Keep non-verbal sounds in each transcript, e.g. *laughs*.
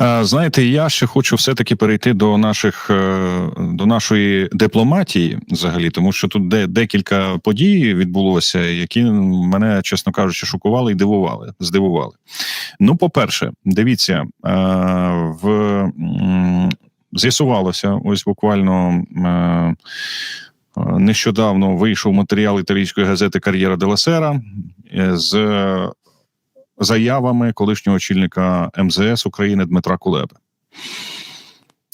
Е, Знаєте, я ще хочу все-таки перейти до наших е, до нашої дипломатії, взагалі, тому що тут де декілька подій відбулося, які мене, чесно кажучи, шокували і дивували. Здивували. Ну, по-перше, дивіться, е, в з'ясувалося, ось буквально. Нещодавно вийшов матеріал італійської газети Кар'єра де Сера з заявами колишнього очільника МЗС України Дмитра Кулеби.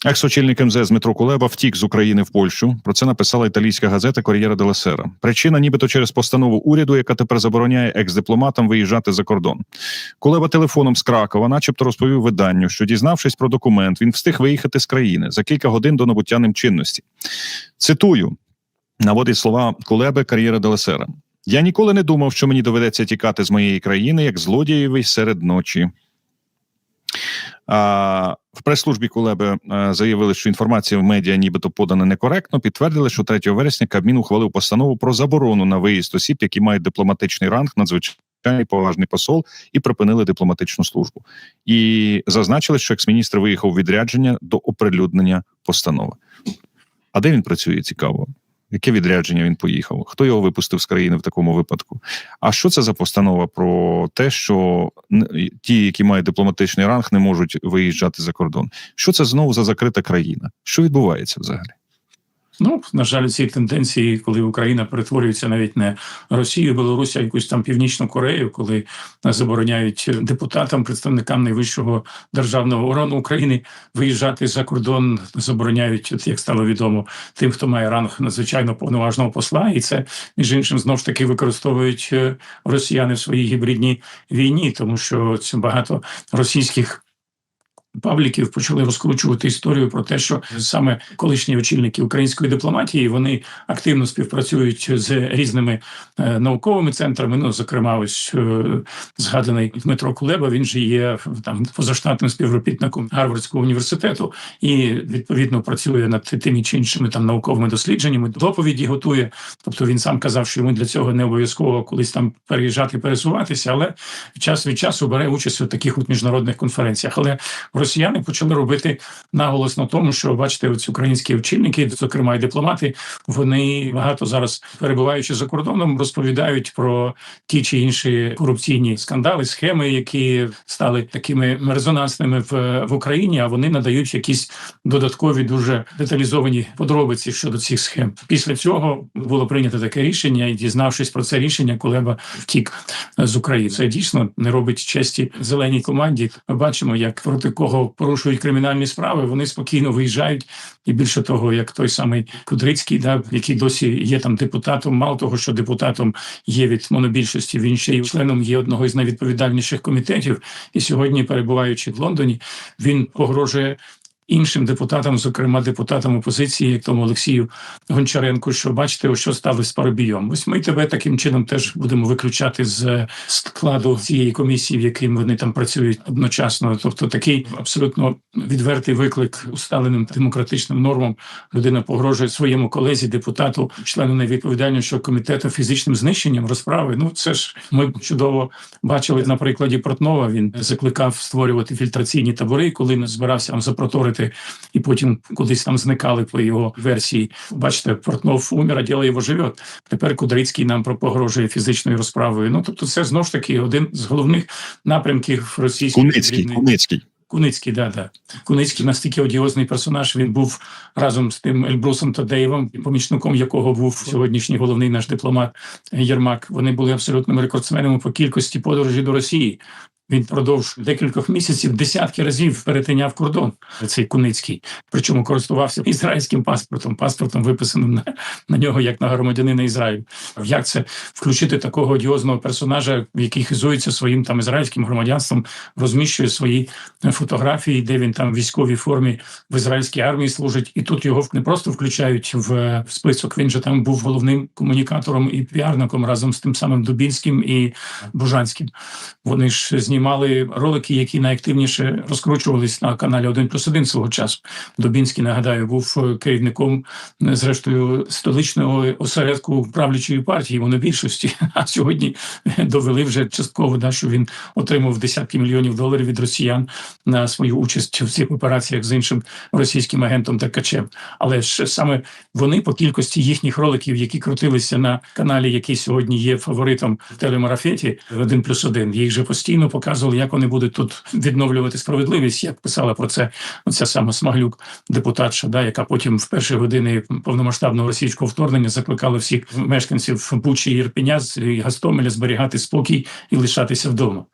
Екс-очільник МЗС Дмитро Кулеба втік з України в Польщу. Про це написала італійська газета Кор'єра де Сера. Причина, нібито через постанову уряду, яка тепер забороняє екс-дипломатам виїжджати за кордон. Кулеба телефоном з Кракова, начебто, розповів виданню, що дізнавшись про документ, він встиг виїхати з країни за кілька годин до набуття ним чинності. Цитую. Наводить слова Кулеби кар'єра Делесера. Я ніколи не думав, що мені доведеться тікати з моєї країни як злодієвий серед ночі. А, в прес-службі Кулеби а, заявили, що інформація в медіа нібито подана некоректно. Підтвердили, що 3 вересня Кабмін ухвалив постанову про заборону на виїзд осіб, які мають дипломатичний ранг, надзвичайний поважний посол, і припинили дипломатичну службу. І зазначили, що екс-міністр виїхав відрядження до оприлюднення постанови. А де він працює? Цікаво. Яке відрядження він поїхав? Хто його випустив з країни в такому випадку? А що це за постанова про те, що ті, які мають дипломатичний ранг, не можуть виїжджати за кордон? Що це знову за закрита країна? Що відбувається взагалі? Ну, на жаль, ці тенденції, коли Україна перетворюється навіть не Росію, Білорусь, а якусь там Північну Корею, коли забороняють депутатам, представникам найвищого державного органу України виїжджати за кордон, забороняють, от як стало відомо, тим, хто має ранг надзвичайно повноважного посла, і це між іншим знов ж таки використовують е, росіяни в своїй гібридній війні, тому що багато російських. Пабліків почали розкручувати історію про те, що саме колишні очільники української дипломатії вони активно співпрацюють з різними е, науковими центрами. Ну, зокрема, ось е, згаданий Дмитро Кулеба. Він же є там позаштатним співробітником Гарвардського університету і відповідно працює над тими чи іншими там науковими дослідженнями. Доповіді готує. Тобто він сам казав, що йому для цього не обов'язково колись там переїжджати, пересуватися, але час від часу бере участь у таких от міжнародних конференціях. Але росіяни почали робити наголос на тому, що бачите, ось українські очільники, зокрема і дипломати, вони багато зараз перебуваючи за кордоном, розповідають про ті чи інші корупційні скандали, схеми, які стали такими резонансними в, в Україні. А вони надають якісь додаткові, дуже деталізовані подробиці щодо цих схем. Після цього було прийнято таке рішення, і дізнавшись про це рішення, Кулеба втік з України. Це дійсно не робить честі зеленій команді. Ми бачимо, як проти кого порушують кримінальні справи, вони спокійно виїжджають. І більше того, як той самий Кудрицький, да, який досі є там депутатом, мало того, що депутатом є від монобільшості, він ще й членом є одного із найвідповідальніших комітетів. І сьогодні, перебуваючи в Лондоні, він погрожує. Іншим депутатам, зокрема депутатам опозиції, як тому Олексію Гончаренку, що бачите, що сталося з Парубійом. Ось ми тебе таким чином теж будемо виключати з складу цієї комісії, в якій вони там працюють одночасно. Тобто такий абсолютно відвертий виклик усталеним демократичним нормам. Людина погрожує своєму колезі, депутату, члену найвідповідальнішого комітету фізичним знищенням розправи. Ну це ж ми чудово бачили на прикладі Портнова. Він закликав створювати фільтраційні табори, коли не збирався там запроторити, і потім кудись там зникали по його версії. Бачите, Портнов умер, а діло його живет. Тепер Кудрицький нам погрожує фізичною розправою. Ну тобто, це знов ж таки один з головних напрямків російської Куницький, гібридної Куницький. Куницький, да, да. Куницький настільки одіозний персонаж. Він був разом з тим Ельбрусом Тадеєвим, помічником якого був сьогоднішній головний наш дипломат Єрмак. Вони були абсолютними рекордсменами по кількості подорожей до Росії. Він впродовж декількох місяців десятки разів перетиняв кордон. Цей Куницький, причому користувався ізраїльським паспортом, паспортом виписаним на, на нього як на громадянина Ізраїлю. Як це включити такого одіозного персонажа, який хизується своїм там ізраїльським громадянством, розміщує свої фотографії, де він там в військовій формі в ізраїльській армії служить, і тут його не просто включають в, в список. Він же там був головним комунікатором і піарником разом з тим самим Дубінським і Бужанським. Вони ж зняли знімали ролики, які найактивніше розкручувались на каналі 1 плюс 1 свого часу. Дубінський, нагадаю, був е, керівником е, зрештою столичного осередку правлячої партії монобільшості. *laughs* А сьогодні довели вже частково, да, що він отримав десятки мільйонів доларів від росіян на свою участь в цих операціях з іншим російським агентом Теркачем. Але ж саме вони по кількості їхніх роликів, які крутилися на каналі, який сьогодні є фаворитом в телемарафеті один плюс один, їх же постійно показували, як вони будуть тут відновлювати справедливість. Як писала про це ця сама Смаглюк, депутатша, да, яка потім в перші години повномасштабного російського вторгнення закликала всіх мешканців Бучі з і Гастомеля зберігати спокій і лишатися вдома.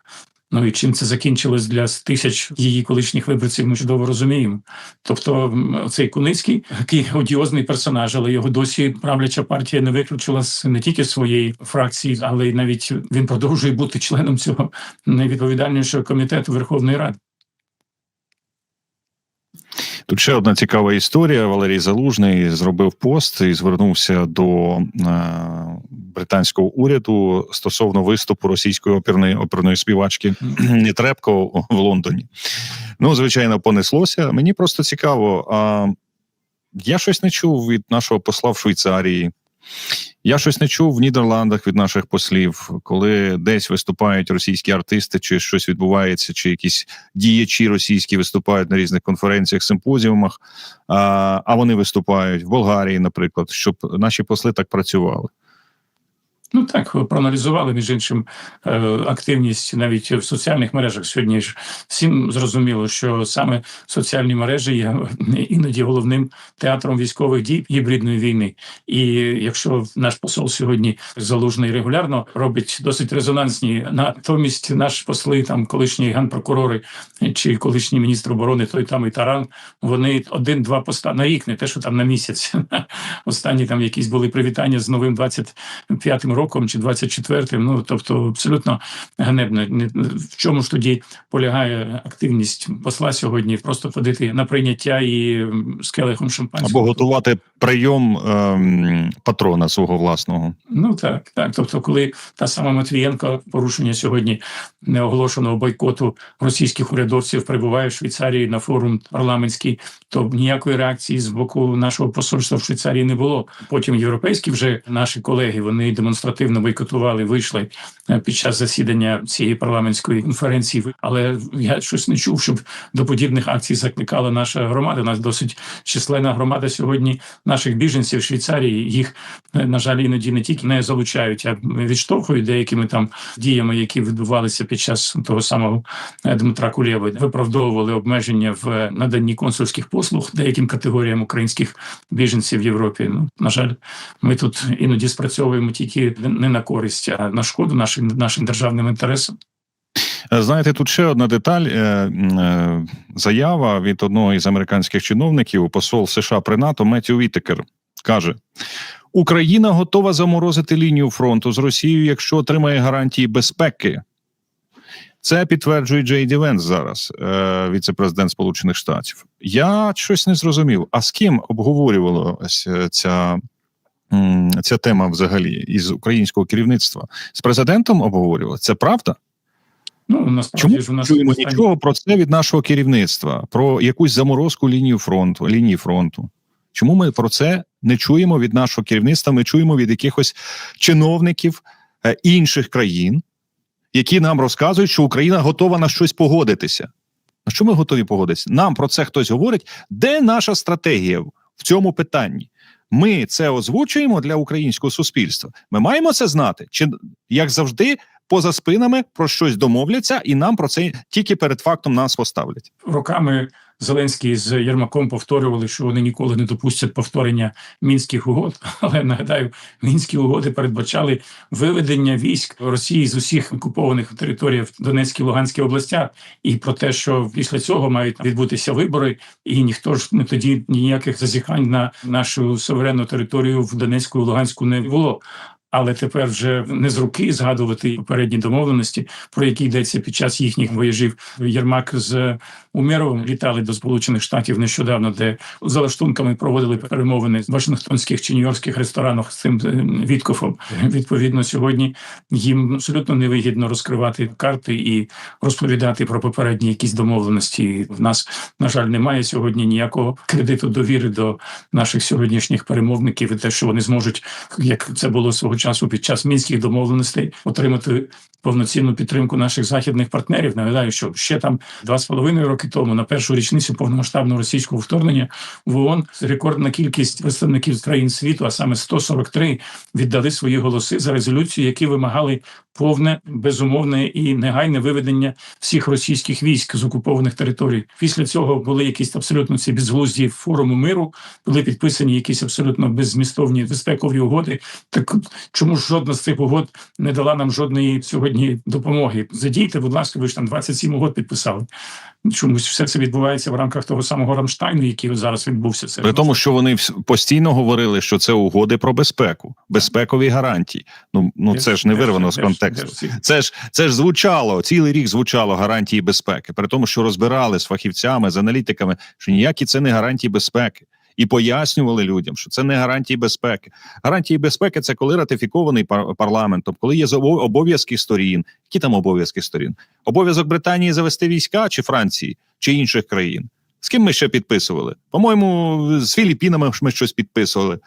Ну і чим це закінчилось для тисяч її колишніх виборців, ми чудово розуміємо. Тобто, цей Куницький такий одіозний персонаж, але його досі правляча партія не виключила з не тільки своєї фракції, але й навіть він продовжує бути членом цього найвідповідальнішого комітету Верховної Ради. Тут ще одна цікава історія. Валерій Залужний зробив пост і звернувся до е, британського уряду стосовно виступу російської оперної оперної співачки *clears throat* Нетребко в Лондоні. Ну, звичайно, понеслося. Мені просто цікаво. А я щось не чув від нашого посла в Швейцарії. Я щось не чув в Нідерландах від наших послів, коли десь виступають російські артисти, чи щось відбувається, чи якісь діячі російські виступають на різних конференціях, симпозіумах, а, вони виступають в Болгарії, наприклад, щоб наші посли так працювали. Ну так проаналізували між іншим е, активність навіть в соціальних мережах. Сьогодні ж всім зрозуміло, що саме соціальні мережі є іноді головним театром військових дій гібридної війни. І якщо наш посол сьогодні залужний регулярно робить досить резонансні, натомість наш посли, там колишні генпрокурори чи колишній міністр оборони, той там і таран, вони один-два поста на рік, не те, що там на місяць. *laughs* Останні там якісь були привітання з новим 25-м роком чи 24-м. Ну тобто абсолютно ганебно. Не- В чому ж тоді полягає активність посла сьогодні? Просто ходити на прийняття і з келихом шампанського. Або готувати прийом ем, патрона свого власного. Ну так, так. Тобто, коли та сама Матвієнко порушення сьогодні неоголошеного бойкоту російських урядовців прибуває в Швейцарії на форум парламентський, то ніякої реакції з боку нашого посольства в Швейцарії не було. Потім європейські вже наші колеги вони демонстративно бойкотували, вийшли е, під час засідання цієї парламентської конференції. Але я щось не чув, щоб до подібних акцій закликала наша громада. У нас досить численна громада сьогодні наших біженців в Швейцарії. Їх е, на жаль, іноді не тільки не залучають, а відштовхують деякими там діями, які відбувалися під час того самого е, Дмитра Кулєви, виправдовували обмеження в наданні консульських послуг деяким категоріям українських біженців в Європі. Ну на жаль, ми тут іноді спрацьовуємо тільки не на користь, а на шкоду нашим нашим державним інтересам. Е, Знаєте, тут ще одна деталь. е, е, Заява від одного із американських чиновників, посол США при НАТО Меттю Вітекер, каже: Україна готова заморозити лінію фронту з Росією, якщо отримає гарантії безпеки. Це підтверджує Джей Ді Венс зараз, віце-президент Сполучених Штатів. Я щось не зрозумів. А з ким обговорювалася ця, ця тема взагалі із українського керівництва? З президентом обговорювали? Це правда? Ну насправді Чому ж у нас чуємо останні- нічого про це від нашого керівництва, про якусь заморозку лінію фронту, лінії фронту? Чому ми про це не чуємо від нашого керівництва? Ми чуємо від якихось чиновників е, інших країн, які нам розказують, що Україна готова на щось погодитися. На що ми готові погодитися? Нам про це хтось говорить. Де наша стратегія в цьому питанні? Ми це озвучуємо для українського суспільства. Ми маємо це знати, чи як завжди поза спинами про щось домовляться, і нам про це тільки перед фактом нас поставлять. роками Зеленський з Єрмаком повторювали, що вони ніколи не допустять повторення мінських угод. *laughs* Але нагадаю, мінські угоди передбачали виведення військ Росії з усіх окупованих територій в Донецькій Луганській областях, і про те, що після цього мають відбутися вибори, і ніхто ж не тоді ніяких зазіхань на нашу суверенну територію в Донецьку і Луганську не було. Але тепер вже не з руки згадувати попередні домовленості, про які йдеться під час їхніх вояжів. Єрмак з Умєровим літали до Сполучених Штатів нещодавно, де за лаштунками проводили перемовини в Вашингтонських чи Нью-Йоркських ресторанах з цим е, Віткофом. Відповідно, сьогодні їм абсолютно невигідно розкривати карти і розповідати про попередні якісь домовленості. В нас на жаль немає сьогодні ніякого кредиту довіри до наших сьогоднішніх перемовників і те, що вони зможуть, як це було свого часу під час мінських домовленостей, отримати повноцінну підтримку наших західних партнерів. Нагадаю, що ще там два з половиною роки тому, на першу річницю повномасштабного російського вторгнення в ООН рекордна кількість представників країн світу, а саме 143, віддали свої голоси за резолюцію, які вимагали повне, безумовне і негайне виведення всіх російських військ з окупованих територій. Після цього були якісь абсолютно ці безглузді форуми миру, були підписані якісь абсолютно беззмістовні безпекові угоди. Так чому ж жодна з цих угод не дала нам жодної сьогодні допомоги? Задійте, будь ласка, ви ж там 27 угод підписали. Чомусь все це відбувається в рамках того самого Рамштайну, який зараз відбувся. Це При тому, що вони постійно говорили, що це угоди про безпеку, безпекові гарантії. Ну ну це ж не вирвано з контексту. Це ж це ж звучало цілий рік звучало гарантії безпеки, при тому, що розбирали з фахівцями, з аналітиками, що ніякі це не гарантії безпеки, і пояснювали людям, що це не гарантії безпеки. Гарантії безпеки це коли ратифікований пар- парламентом, коли є обов'язки сторін. Які там обов'язки сторін? Обов'язок Британії завести війська чи Франції чи інших країн. З ким ми ще підписували? По-моєму, з Філіппінами ми щось підписували.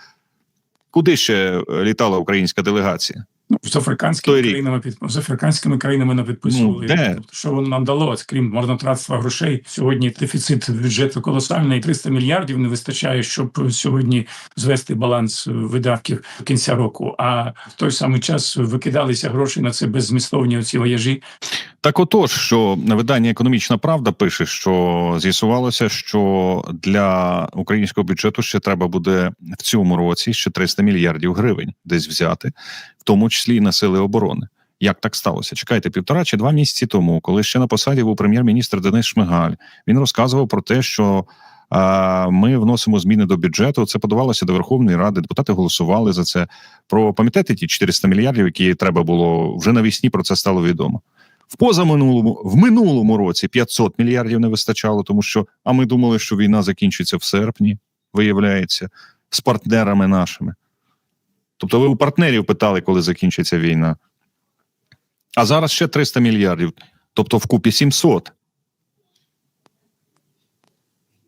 Куди ще е, літала українська делегація? Ну, з африканськими Той країнами під з африканськими країнами не підписували. Ну, де? Що воно нам дало, крім марнотратства грошей. Сьогодні дефіцит бюджету колосальний. 300 мільярдів не вистачає, щоб сьогодні звести баланс видатків до кінця року. А в той самий час викидалися гроші на це беззмістовні оці вояжі. Так, отож, що видання Економічна Правда пише, що з'ясувалося, що для українського бюджету ще треба буде в цьому році ще 300 мільярдів гривень десь взяти, тому числі і на сили оборони. Як так сталося? Чекайте, півтора чи два місяці тому, коли ще на посаді був прем'єр-міністр Денис Шмигаль, він розказував про те, що а, ми вносимо зміни до бюджету. Це подавалося до Верховної Ради. Депутати голосували за це. Про пам'ятаєте ті 400 мільярдів, які треба було вже навісні. Про це стало відомо. В позаминулому в минулому році 500 мільярдів не вистачало, тому що а ми думали, що війна закінчиться в серпні, виявляється, з партнерами нашими. Тобто, ви у партнерів питали, коли закінчиться війна. А зараз ще 300 мільярдів, тобто вкупі 700.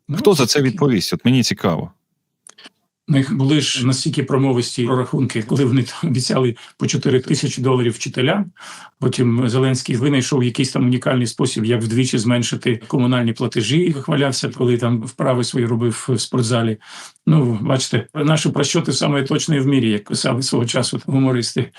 Ну, Хто за це відповість? От мені цікаво. Них були ж настільки промовисті прорахунки, коли вони там обіцяли по 4 тисячі доларів вчителям. Потім Зеленський винайшов якийсь там унікальний спосіб, як вдвічі зменшити комунальні платежі. і Вихвалявся, коли там вправи свої робив в спортзалі. Ну, бачите, наші прощоти саме точної в мірі, як писали свого часу гумористи.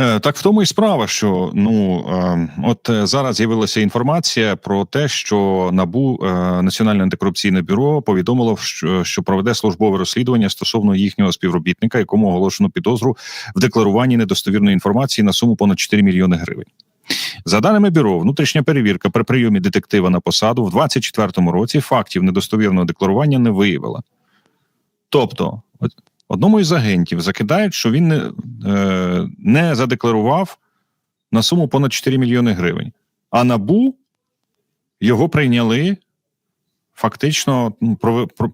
Е, Так в тому і справа, що ну е, от е, зараз з'явилася інформація про те, що набу Національне антикорупційне бюро повідомило, що, проведе службове розслідування стосовно їхнього співробітника, якому оголошено підозру в декларуванні недостовірної інформації на суму понад 4 мільйони гривень. За даними бюро, внутрішня перевірка при прийомі детектива на посаду в 2024 році фактів недостовірного декларування не виявила. Тобто, одному із агентів закидають, що він не, не задекларував на суму понад 4 мільйони гривень. А набу його прийняли. Фактично, ну,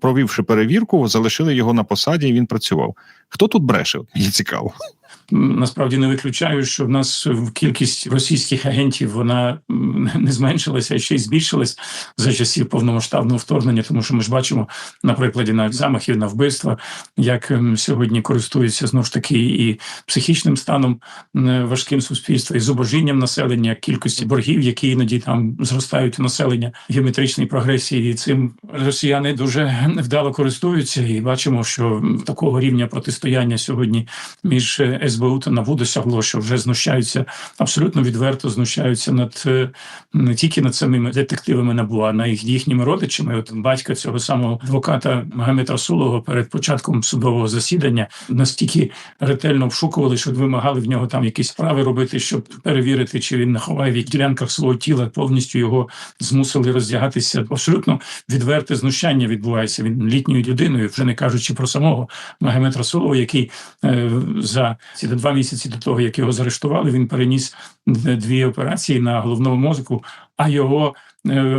провівши перевірку, залишили його на посаді, і він працював. Хто тут бреше? Мені цікаво. Насправді не виключаю, що в нас кількість російських агентів вона не зменшилася, а ще й збільшилась за часів повномасштабного вторгнення, тому що ми ж бачимо на прикладі навіть замахів на вбивства, як ем, сьогодні користуються знову ж таки і психічним станом м, важким суспільства, і зубожінням населення, кількості боргів, які іноді там зростають у населення геометричній прогресії. І цим росіяни дуже невдало користуються, і бачимо, що такого рівня протистояння сьогодні між е, СБУ та НАБУ досягло, що вже знущаються абсолютно відверто знущаються над е, не тільки над самими детективами НАБУ, а над їх їхніми родичами. От батька цього самого адвоката Магомед Расулова перед початком судового засідання настільки ретельно вшукували, що вимагали в нього там якісь справи робити, щоб перевірити, чи він не ховає в ділянках свого тіла, повністю його змусили роздягатися. Абсолютно відверте знущання відбувається. Він літньою людиною, вже не кажучи про самого Магомед Расулова, який е, за ці місяці, два місяці до того, як його заарештували, він переніс дві операції на головному мозку, а його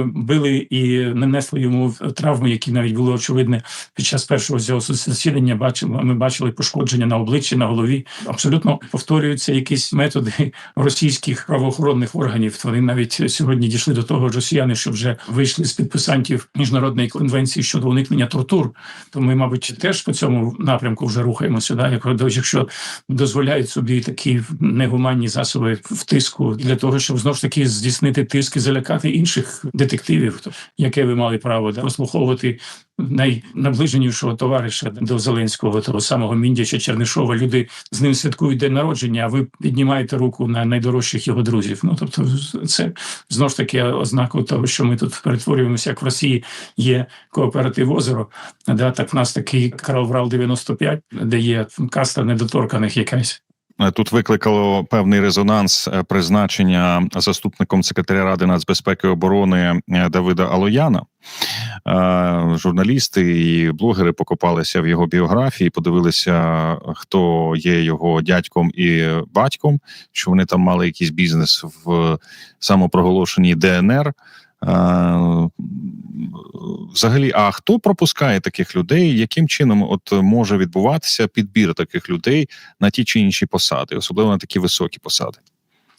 били і нанесли йому травми, які навіть були очевидні під час першого цього засідання. Бачимо, ми бачили пошкодження на обличчі, на голові. Абсолютно повторюються якісь методи *laughs* російських правоохоронних органів. Вони навіть сьогодні дійшли до того, росіяни, що вже вийшли з підписантів міжнародної конвенції щодо уникнення тортур. То ми, мабуть, теж по цьому напрямку вже рухаємося. Да? Як- Якщо дозволяють собі такі негуманні засоби втиску для того, щоб знову ж таки здійснити тиск і залякати інших детективів, яке ви мали право да, найнаближенішого товариша до Зеленського, того самого Міндяча Чернишова. Люди з ним святкують день народження, а ви піднімаєте руку на найдорожчих його друзів. Ну тобто, це знову ж таки ознака того, що ми тут перетворюємося, як в Росії є кооператив озеро. Да, так в нас такий Карлврал 95, де є каста недоторканих якась. Е, Тут викликало певний резонанс е, призначення заступником секретаря ради нацбезпеки і оборони е, Давида Алояна. Журналісти і блогери покопалися в його біографії, подивилися, хто є його дядьком і батьком, що вони там мали якийсь бізнес в самопроголошеній ДНР. Е, Взагалі, а хто пропускає таких людей? Яким чином от може відбуватися підбір таких людей на ті чи інші посади, особливо на такі високі посади?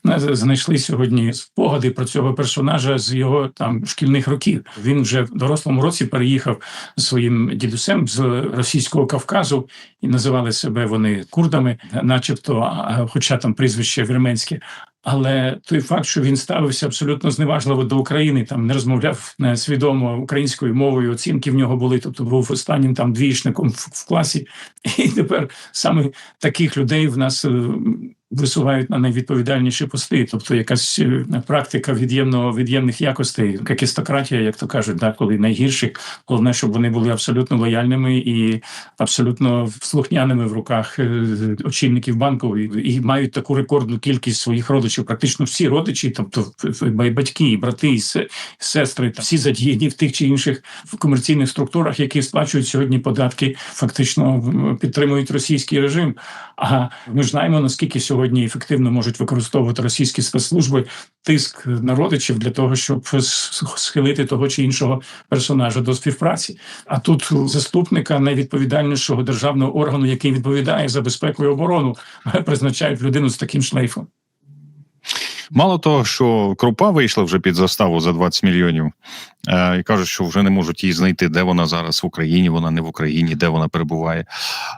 Нас знайшли сьогодні спогади про цього персонажа з його там шкільних років. Він вже в дорослому році переїхав зі своїм дідусем з російського Кавказу і називали себе вони курдами, начебто, хоча там прізвище вірменське. Але той факт, що він ставився абсолютно зневажливо до України, там не розмовляв е, свідомо українською мовою. Оцінки в нього були, тобто був останнім там двічником в, класі. *laughs* І тепер саме таких людей в нас е, висувають на найвідповідальніші пости, тобто якась е, практика від'ємного від'ємних якостей, какістократія, як то кажуть, да, коли найгірші, головне, щоб вони були абсолютно лояльними і абсолютно слухняними в руках е, очільників банку, і, і мають таку рекордну кількість своїх родичів. Практично всі родичі, тобто і батьки, і брати, і сестри, всі задіяні в тих чи інших комерційних структурах, які сплачують сьогодні податки, фактично підтримують російський режим. А ми ж знаємо наскільки сьогодні ефективно можуть використовувати російські спецслужби тиск на родичів для того, щоб схилити того чи іншого персонажа до співпраці. А тут заступника найвідповідальнішого державного органу, який відповідає за безпеку і оборону, *laughs* призначають людину з таким шлейфом. Мало того, що крупа вийшла вже під заставу за 20 мільйонів, е, і кажуть, що вже не можуть її знайти, де вона зараз в Україні, вона не в Україні, де вона перебуває.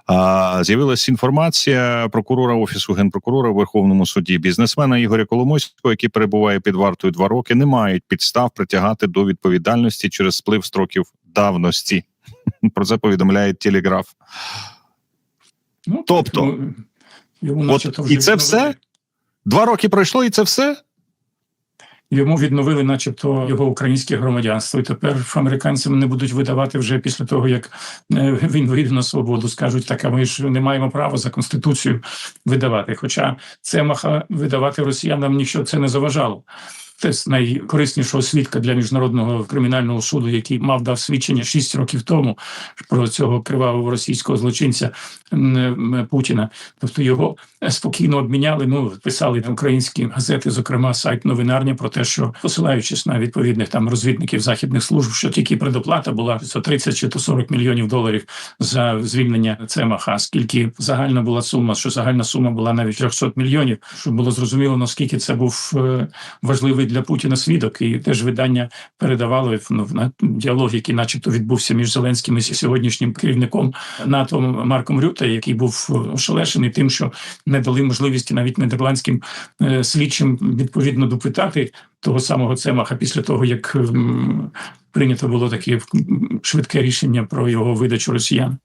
А, з'явилася інформація прокурора офісу генпрокурора в Верховному суді. Бізнесмена Ігоря Коломойського, який перебуває під вартою два роки, не мають підстав притягати до відповідальності через сплив строків давності. *laughs* Про це повідомляє Телеграф. Ну, Тобто, ну, йому от і це все? Два роки пройшло, і це все? Йому відновили, начебто, його українське громадянство, і тепер американцям не будуть видавати вже після того, як е, він вийде на свободу. Скажуть, так а ми ж не маємо права за конституцію видавати. Хоча це маха видавати росіянам нічого це не заважало. З найкориснішого свідка для міжнародного кримінального суду, який мав дав свідчення 6 років тому про цього кривавого російського злочинця Путіна. Тобто його спокійно обміняли. Ну писали українські газети, зокрема сайт новинарня, про те, що посилаючись на відповідних там розвідників західних служб, що тільки предоплата була 130 чи то 40 мільйонів доларів за звільнення Цемаха. Скільки загальна була сума, що загальна сума була навіть 300 мільйонів, щоб було зрозуміло наскільки це був е, важливий для Путіна свідок, і теж видання передавало ну, на діалог, який, начебто, відбувся між Зеленським і сьогоднішнім керівником НАТО Марком Рюте, який був е, ошелешений тим, що не дали можливості навіть нідерландським е, слідчим відповідно допитати того самого Цемаха після того, як прийнято було таке швидке рішення про його видачу росіян.